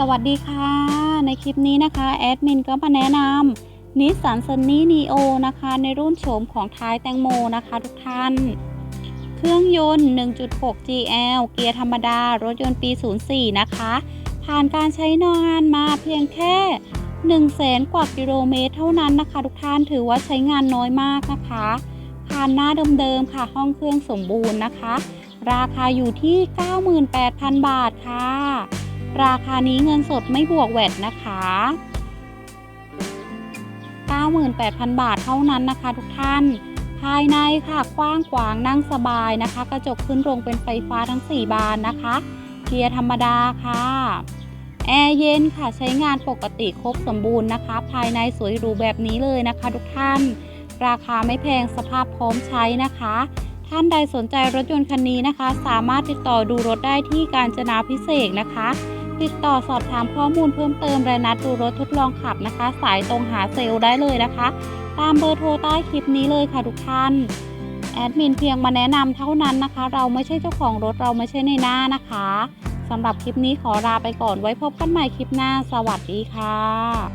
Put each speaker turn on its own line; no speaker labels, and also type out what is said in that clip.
สวัสดีค่ะ ในคลิปนี้นะคะ แอดมินก็มาแนะนำนิสสันซันนี่นีโอนะคะ ในรุ่นโฉมของท้ายแตงโมนะคะทุกท่าน เครื่องยนต์ 1.6 GL เกียร์ธรรมดา รถยนต์ปี 04 นะคะ ผ่านการใช้งานมาเพียงแค่1 0 0 0 0แสนกว่ากิโลเมตรเท่านั้นนะคะ ทุกท่านถือว่าใช้งานน้อยมากนะคะผ่านหน้าเดิมๆค่ะ ห้องเครื่องสมบูรณ์นะคะ ราคาอยู่ที่ 98,000 บาทค่ะ ราคานี้เงินสดไม่บวกแวดนะคะ 98,000 บาทเท่านั้นนะคะทุกท่าน ภายในค่ะกว้างขวางนั่งสบายนะคะ กระจกขึ้นลงเป็นไฟฟ้าทั้ง 4 บานนะคะเกียร์ธรรมดาค่ะแอร์เย็นค่ะใช้งานปกติครบสมบูรณ์นะคะ ภายในสวยหรูแบบนี้เลยนะคะ ทุกท่าน ราคาไม่แพงสภาพพร้อมใช้นะคะ ท่านใดสนใจรถยนต์คันนี้นะคะ สามารถติดต่อดูรถได้ที่การจนาพิเศษนะคะ ติดต่อสอบถามข้อมูลเพิ่มเติมและนัดดูรถทดลองขับนะคะ สายตรงหาเซลล์ได้เลยนะคะ ตามเบอร์โทรใต้คลิปนี้เลยค่ะทุกท่านแอดมินเพียงมาแนะนำเท่านั้นนะคะ เราไม่ใช่เจ้าของรถเราไม่ใช่ในหน้านะคะสำหรับคลิปนี้ขอลาไปก่อนไว้พบกันใหม่คลิปหน้า สวัสดีค่ะ